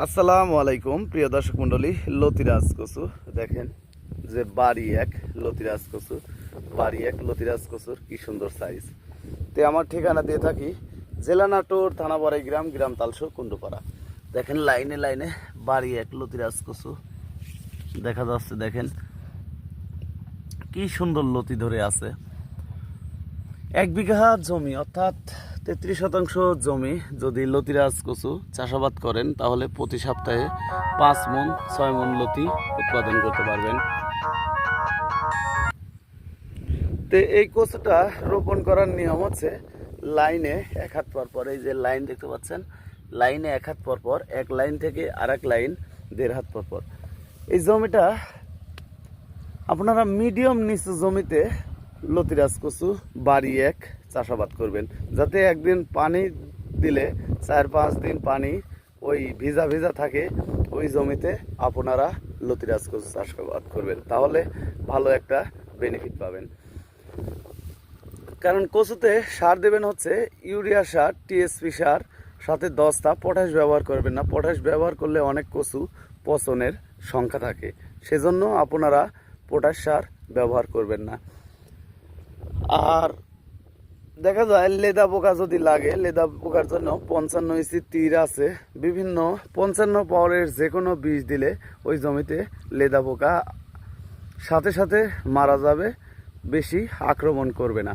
আসসালামু আলাইকুম, প্রিয় দর্শক মণ্ডলী, লতিরাজ কচু দেখেন যে বাড়ি এক, লতিরাজ কচু বাড়ি এক, লতিরাজ কচুর কি সুন্দর সাইজ তে আমার ঠিকানা দিয়ে থাকি জেলা নাটোর থানা বড়াই গ্রাম গ্রাম তালসো কুণ্ডপাড়া। দেখেন লাইনে লাইনে বাড়ি এক, লতিরাজ কচু দেখা যাচ্ছে, দেখেন কি সুন্দর লতি ধরে আছে। এক বিঘা জমি, অর্থাৎ তেত্রিশ শতাংশ জমি যদি লতিরাজ কচু চাষাবাদ করেন, তাহলে প্রতি সপ্তাহে পাঁচ মন ছয় মন লতি উৎপাদন করতে পারবেন। তো এই কচুটা রোপণ করার নিয়ম হচ্ছে লাইনে এক হাত পর পর, এই যে লাইন দেখতে পাচ্ছেন, লাইনে এক হাত পর পর, এক লাইন থেকে আর এক লাইন দেড় হাত পর পর। এই জমিটা আপনারা মিডিয়াম নিচু জমিতে লতিরাজ কচু বাড়ি এক, চাষাবাদ করবেন। যাতে একদিন পানি দিলে চার পাঁচ দিন পানি ওই ভিজা ভিজা থাকে, ওই জমিতে আপনারা লতিরাজ কচু চাষাবাদ করবেন। তাহলে ভালো একটা বেনিফিট পাবেন। কারণ কচুতে সার দেবেন হচ্ছে ইউরিয়া সার, টিএসপি সার, সাথে দশটা পটাশ ব্যবহার করবেন না। পটাশ ব্যবহার করলে অনেক কচু পচনের সংখ্যা থাকে। সেজন্য আপনারা পটাশ সার ব্যবহার করবেন না। আর দেখা যায় লেদা পোকা যদি লাগে, লেদা পোকার জন্য পঞ্চান্ন ইসি তীর আছে। বিভিন্ন পঞ্চান্ন পাওয়ারের যে কোনো বীজ দিলে ওই জমিতে লেদা পোকা সাথে সাথে মারা যাবে, বেশি আক্রমণ করবে না।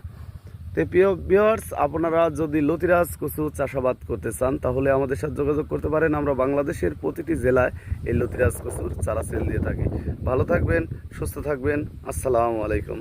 তো প্রিয় ভিউয়ার্স আপনারা যদি লতিরাজ কচু চাষাবাদ করতে চান, তাহলে আমাদের সাথে যোগাযোগ করতে পারেন। আমরা বাংলাদেশের প্রতিটি জেলায় এই লতিরাজ কচুর চারা সেল দিয়ে থাকি। ভালো থাকবেন, সুস্থ থাকবেন। আসসালামু আলাইকুম।